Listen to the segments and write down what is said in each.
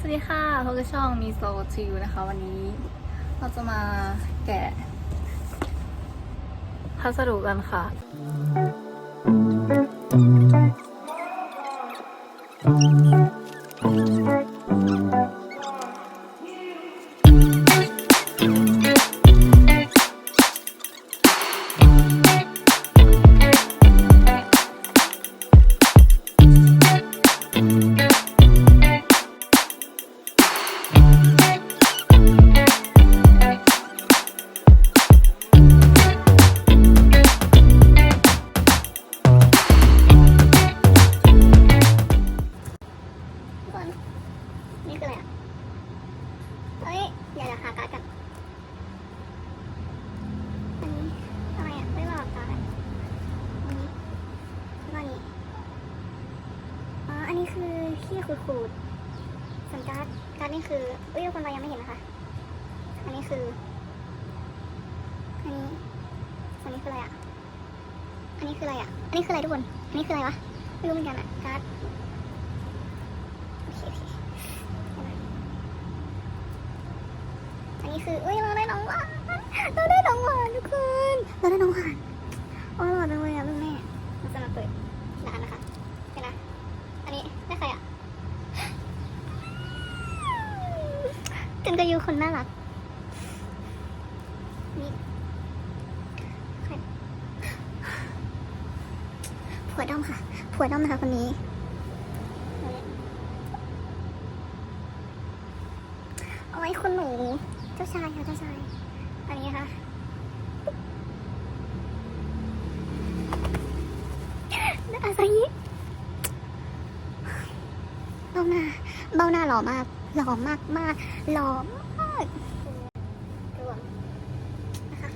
สวัสดีค่ะพบกับช่องมีโซชิวนะคะ วันนี้ เราจะมาแกะพัสดุกันค่ะทุก นี่คืออะไรอะเฮ้ยเดี๋ยวเดี๋ยวหาการ์ดกันอันนี้อะไรอะไม่บอกการ์ดอันนี้แล้วก็อันนี้อ๋ออันนี้คือขี้ขูดขูดๆส่วนการ์ดการ์ดนี่คืออุ้ยทุกคนเรายังไม่เห็นนะคะ อันนี้คืออันนี้ส่วนนี้คืออะไรอะอันนี้คืออะไรอะอันนี้คืออะไรทุกคนอันนี้คืออะไรวะไม่รู้เหมือนกันอะการ์ด โอเคโอเคอั นี้คืออุ้ยเราได้น้องหวานเราได้น้องหวานทุกคนเราได้น้องหวานโอ้ยหล่อจังเลยอะลูกแม่เราจะมาเปิดร้านนะคะเห็นนะอันนี้ได้ใครอะกันกายูคนน่ารักนี่ใครผัวด้อมค่ะผัวด้อมนะคะคนนี้อาไว้คุณหนู เจ้าชายค่ะเจ้าชายอันนี้ค่ะอาซาฮิเบ้าหน้าเบ้าหน้าหล่อมากหล่อมากมากหล่อมากรวมนะคะ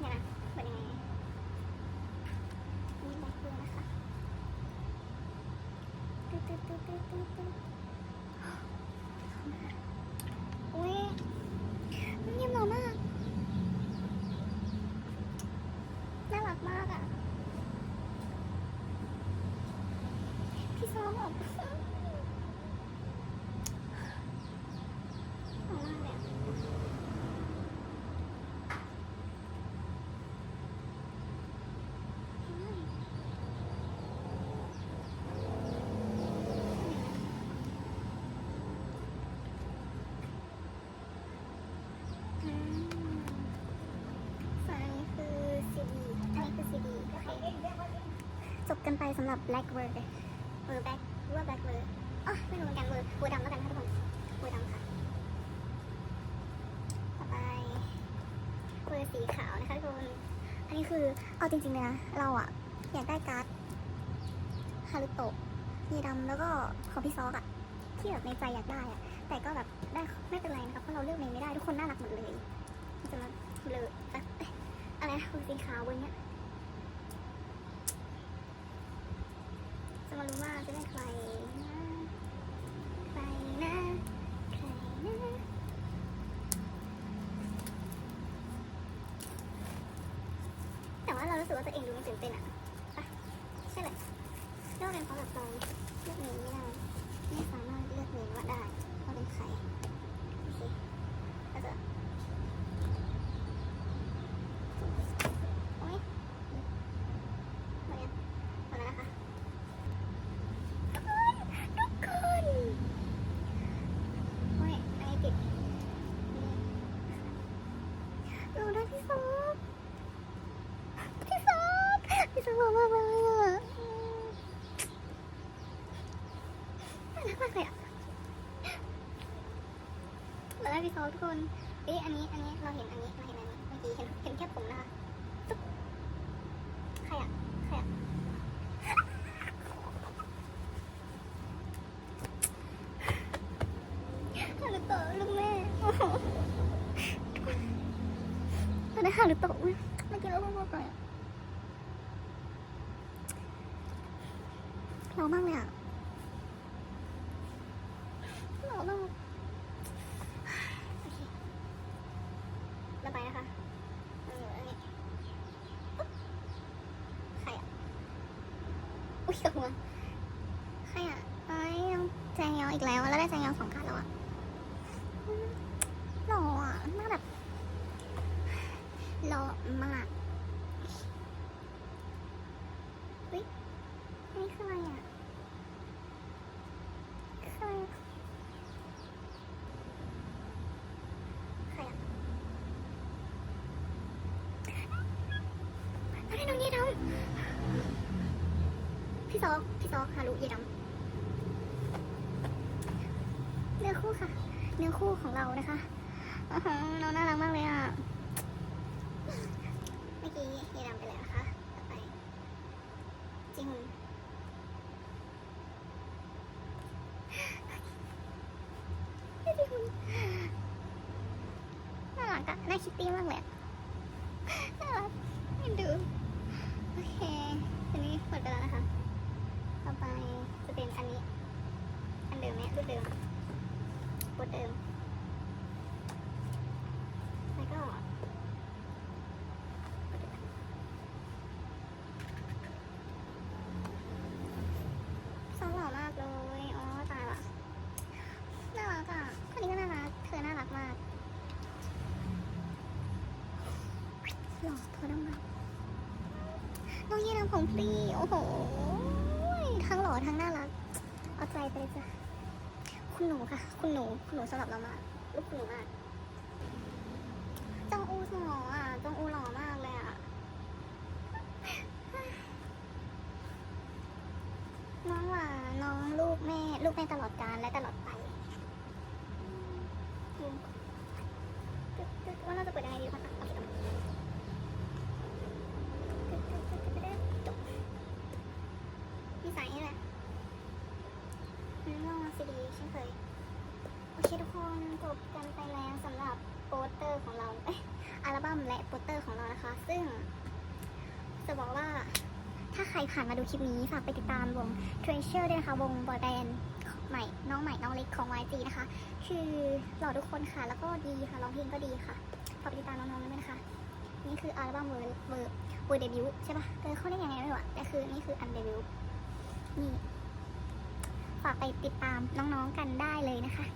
เนี่ยนะเป็นยังไงนี่แบ็คดูนะคะตึ๊ดตึ๊ดตึ๊ดตึ๊ดตึ๊ดตึ๊ด อุ้ยมันยิ้มหล่อมาก น่ารักมากอะ พี่ซ้อมออกหล่อมากเลยอะอืมส่วนอันนี้คือซีดี อันนี้คือซีดี โอเค จบกันไปสำ หรับ Black Word เออ Black หรือว่า Black Word อ๋อไม่รู้เหมือนกันเวอร์เวดำแล้วกันค่ะทุกคนเวอร์ดำค่ะ ต่อไปเวอร์สีขาวนะคะทุกคน อันนี้คือ เอาจริงๆเลยนะ เราอะอยากได้การ์ดฮารุโตะมีดำแล้วก็ของพี่ซอกอะที่แบบในใจอยากได้อะแต่ก็แบบได้ไม่เป็นไรนะคะเพราะเราเลือกเมย์ไม่ได้ทุกคนน่ารักหมดเลยจะมาเลอะแป๊บเอ๊ะอะไรนะเวอร์สีขาวบนเนี้ย จะมารู้ว่าจะได้ใครนะใครนะใครนะแต่ว่าเรารู้สึกว่าตัวเองดูไม่ตื่นเต้นอะปะใช่เลยเรื่องเป็นเพราะแบบเราเลือกเมนไม่ได้ไม่สามารถเลือกเมนว่าได้ว่าเป็นใครโอเคก็จะโอ๊ยหมดยังหมดแล้วนะคะ ทุกคนโอ้ยอันนี้ติดเราได้พี่ซอกพี่ซอกพี่ซอกมากเลยอะน่า รักมากเลยอะเราได้พี่ซอกทุกคนเอ๊ะอันนี้ อันนี้เราเห็นอันนี้เราเห็นอันนี้เมื่อกี้เห็นเห็นแค่ผมนะคะตุ๊บใครอะใครอะฮารุโตะลูกแม่โอ้โหเราได้ฮารุโตะเมื่อกี้เราพูดไปอะเรามากเลยอะ เรามากโอเคระบายนะคะเอออันนี้ปุ๊บใครอะอุ้ยกับหัวใครอะไอ้ยังแจงยองอีกแล้วแล้วได้แจงยองสองการแล้วอะหล่ออะน้าแบบหล่อมากเฮ้ยอันนี่คืออะไรอะคืออะไรอะใครอะแล้วได้น้องเยดำ พี่ซอกพี่ซอกฮารุเยดำเนื้อคู่ค่ะ เนื้อคู่ของเรานะคะอน้องน่ารักมากเลยอะ เมื่อกี้เยดำไปแล้วนะคะต่อไป จริงน่ารักอะน่าคิตตี้มากเลยน่ารักให้ดู โอเคอันนี้หมดไปแล้วนะคะ ต่อไปจะเป็นอันนี้ อันเดิมเนี่ยรูปเดิมโปรเดิม แล้วก็ซองหล่อมากเลย อ๋อ ตายละน่ารักอะคนนี้ก็น่ารัก เธอน่ารักมาก หล่อเธอดังมาก น้องเยี่น้ำผมฟรีโอ้โหทั้งหล่อทั้งน่ารัก เอาใจไปจ้ะคุณหนูค่ะ คุณหนู คุณหนูสำหรับเรามากลูกคุณหนูมากจองอูสมออะจองอูหล่อมากเลยอะน้องหว่าน้องลูกแม่ ลูกแม่ตลอดกาลและตลอดไปว่าเราจะเปิดยังไงดีคจ อืมลองซีดีเช่นเคยโอเคทุกคนจบกันไปแล้วสำหรับโปสเตอร์ของเราเอ้อัลบั้มและโปสเตอร์ของเรานะคะ ซึ่งจะบอกว่าถ้าใครผ่านมาดูคลิปนี้ฝากไปติดตามวง Treasure ด้วยนะคะ วงบอยแบนด์ใหม่น้องใหม่น้องเล็กของ YG นะคะ คือหล่อทุกคนค่ะ แล้วก็ดีค่ะร้องเพลงก็ดีค่ะฝากไปติดตามน้องๆด้วยนะคะนี่คืออัลบั้มเวอร์เวอร์เวอร์เดบิวต์ใช่ปะเออเขาเรียกยังไงไม่รู้อะแต่คือนี่คืออันเดบิวต์นี่ ฝากไปติดตามน้องๆกันได้เลยนะคะ